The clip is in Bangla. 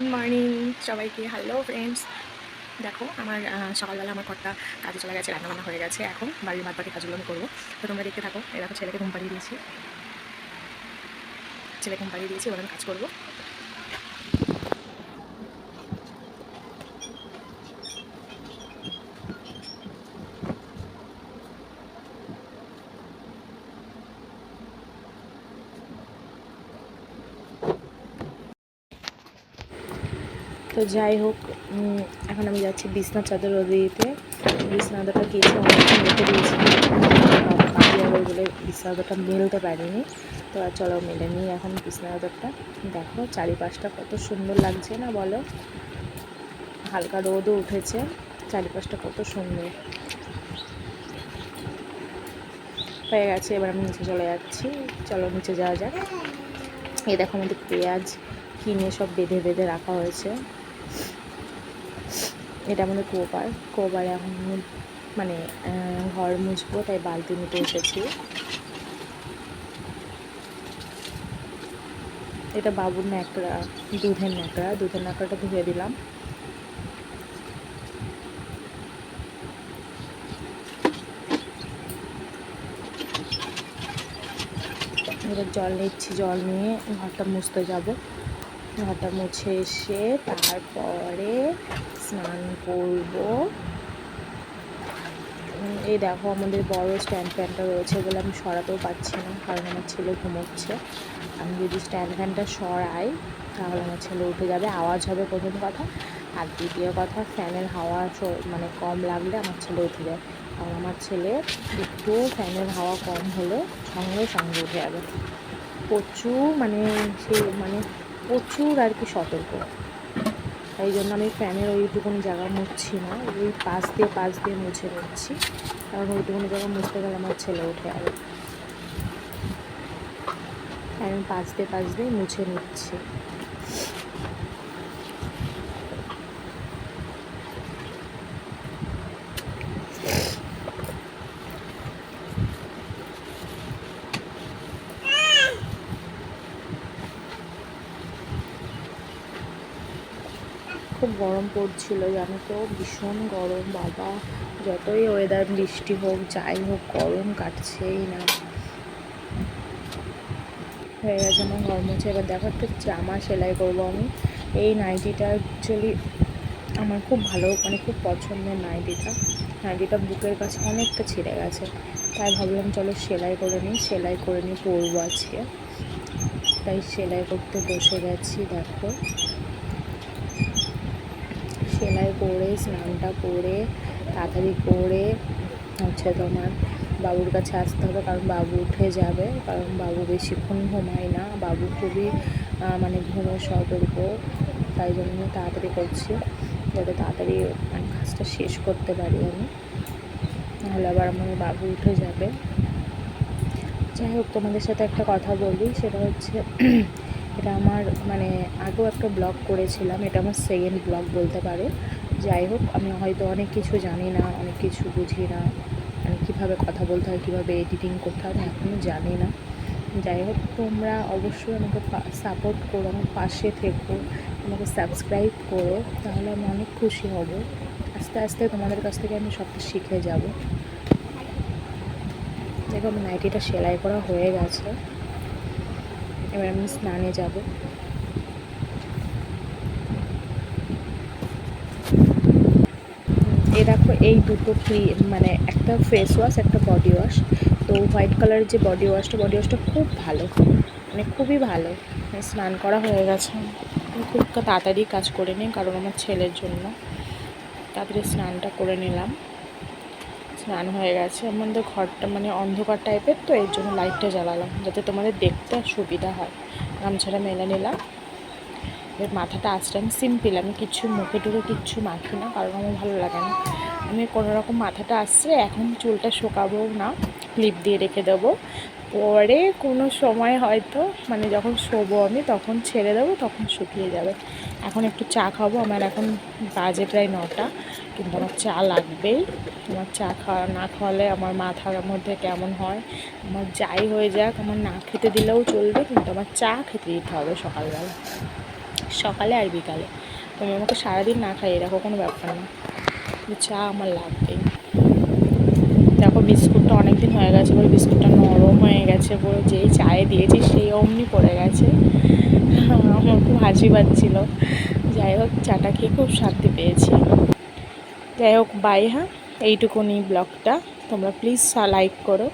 মর্নিং সবাইকে। হ্যালো ফ্রেন্ডস দেখো, আমার সকালবেলা আমার ঘরটা কাজে চলে গেছে, রান্নাবান্না হয়ে গেছে। এখন বাড়ির বাদ বাকি কাজগুলো আমি করব। তো তোমরা দেখতে থাকো দেখো ছেলেকে ঘুম পাড়িয়ে দিয়েছি। ছেলে ঘুম পাড়িয়ে দিয়েছি, এবার আমি কাজ করব। তো যাই হোক এখন আমি যাচ্ছি বিছনা চাদর দিতে বিছনা চাদরটা কিছু রেখে দিয়েছি। বলে বিছনা চাদরটা মেলতে পারিনি। তো আর চলো মেলে নিই এখন বিছনা চাদরটা। দেখো চারিপাশটা কত সুন্দর লাগছে না বলো? হালকা রোদও উঠেছে, চারিপাশটা কত সুন্দর। হয়ে গেছে, এবার আমি নিচে চলে যাচ্ছি। চলো নিচে যাওয়া যাক। এ দেখো আমাদের পেঁয়াজ কিনে সব বেঁধে বেঁধে রাখা হয়েছে। এটা আমাদের কোপার। কোপারে এখন মানে ঘর মুছবো, তাই বালতি নিতে এসেছি। এটা বাবুর ন্যাকড়া, দুধের ন্যাকড়া। দুধের ন্যাকড়াটা ধুয়ে দিলাম। এবার জল নিচ্ছি, জল নিয়ে ঘরটা মুছতে যাব। ঘরটা মুছে এসে তারপরে স্নান করব। এই দেখো আমাদের বড় স্ট্যান্ড ফ্যানটা রয়েছে বলে আমি সরাতেও পারছি না, কারণ আমার ছেলে ঘুমোচ্ছে। আমি যদি স্ট্যান্ড ফ্যানটা সরাই, তাহলে আমার ছেলে উঠে যাবে, আওয়াজ হবে প্রথম কথা। আর দ্বিতীয় কথা, ফ্যানের হাওয়া মানে কম লাগলে আমার ছেলে উঠে যায়। কারণ আমার ছেলে একটু ফ্যানের হাওয়া কম হলে সঙ্গে সঙ্গে উঠে যাবে। প্রচুর মানে সে মানে প্রচুর আর কি সতর্ক। তাই জন্য আমি ফ্যানের ওইটুকুনি জায়গা মুছছি না, ওই পাশ দিয়ে পাশ দিয়ে মুছে নিচ্ছি। কারণ ওইটুকুনি জায়গা মুছতে গেলে আমার ছেলে ওঠে আর আমি পাশ দিয়ে পাশ দিয়ে মুছে নিচ্ছি। খুব গরম পড়ছিল, জানো তো? ভীষণ গরম, বাবা। যতই ওয়েদার বৃষ্টি হোক, যাই হোক, গরম কাটছেই না। হয়ে গেছে আমার ঘর মুছে। এবার দেখো একটা জামা সেলাই করব আমি। এই নাইটিটা অ্যাকচুয়ালি আমার খুব ভালো মানে খুব পছন্দের নাইটিটা নাইটিটা বুকের কাছে অনেকটা ছিঁড়ে গেছে। তাই ভাবলাম, চলো সেলাই করে নিই। সেলাই করে নিই পরবো আজকে। তাই সেলাই করতে বসে গেছি, দেখো। করে, স্নানটা করে, তাড়াতাড়ি করে, হচ্ছে তোমার বাবুর কাছে আসতে হবে, কারণ বাবু উঠে যাবে, কারণ বাবু বেশিক্ষণ ঘুমায় না, বাবু খুবই মানে ঘুমে সতর্ক, তাই জন্য তাড়াতাড়ি করছি, যাতে তাড়াতাড়ি মানে কাজটা শেষ করতে পারি আমি, নাহলে আবার আমার বাবু উঠে যাবে। যাই হোক, তোমাদের সাথে একটা কথা বলি, সেটা হচ্ছে, এটা আমার মানে আগেও একটা ব্লগ করেছিলাম, এটা আমার সেকেন্ড ব্লগ বলতে পারো। যাই হোক, আমি হয়তো অনেক কিছু জানি না, অনেক কিছু বুঝি না। মানে কীভাবে কথা বলতে হয়, কীভাবে এডিটিং করতে হয় আমি এখনও জানি না। যাই হোক, তোমরা অবশ্যই আমাকে সাপোর্ট করো, আমার পাশে থেকো, আমাকে সাবস্ক্রাইব করো, তাহলে আমি অনেক খুশি হব। আস্তে আস্তে তোমাদের কাছ থেকে আমি সবটা শিখে যাব। দেখো, আমার নাইটিটা সেলাই করা হয়ে গেছে। এবার আমি স্নানে যাব এই দেখো এই দুটো ক্রি মানে একটা ফেস ওয়াশ একটা বডি ওয়াশ তো হোয়াইট কালারের যে বডি ওয়াশটা বডি ওয়াশটা খুব ভালো। মানে খুবই ভালো। মানে স্নান করা হয়ে গেছে। আমি খুব তাড়াতাড়ি কাজ করে নিই, কারণ আমার ছেলের জন্য। তাড়াতাড়ি স্নানটা করে নিলাম। স্নান হয়ে গেছে। আমাদের ঘরটা মানে অন্ধকার টাইপের তো এর জন্য লাইটটা জ্বালালাম, যাতে তোমাদের দেখতে সুবিধা হয়। গামছাটা মেলে নিলাম। এবার মাথাটা আঁচড়ে আমি সিম্পল আমি কিচ্ছু মুখে টুকে কিচ্ছু মাখি না, কারণ আমার ভালো লাগে না। আমি কোনো রকম মাথাটা আসছে এখন চুলটা শোকাবো না ক্লিপ দিয়ে রেখে দেবো। পরে কোনো সময় হয়তো মানে যখন শোবো আমি, তখন ছেড়ে দেবো, তখন শুকিয়ে যাবে। এখন একটু চা খাব, আমার এখন বাজে প্রায় নটা, কিন্তু আমার চা লাগবেই। আমার চা খাওয়া, না খাওয়ালে আমার মাথার মধ্যে কেমন হয়? আমার যাই হয়ে যাক, আমার না খেতে দিলেও চলবে, কিন্তু আমার চা খেতে দিতে হবে সকালবেলা। সকালে আর বিকালে। তুমি আমাকে সারাদিন না খাইয়ে রাখো কোনো ব্যাপার না। চা আমার লাগবেই। দেখো, বিস্কুটটা অনেক দিন হয়ে গেছে বলে বিস্কুটটা নরম হয়ে গেছে পুরো যেই চায়ে দিয়েছি সেই অমনি পড়ে গেছে। আমার খুব হাসি পাচ্ছিল। যাই হোক, চাটা খেয়ে খুব শান্তি পেয়েছি। যাই হোক বাই হ্যাঁ? এইটুকুনি ব্লগটা। তোমরা প্লিজ লাইক করো।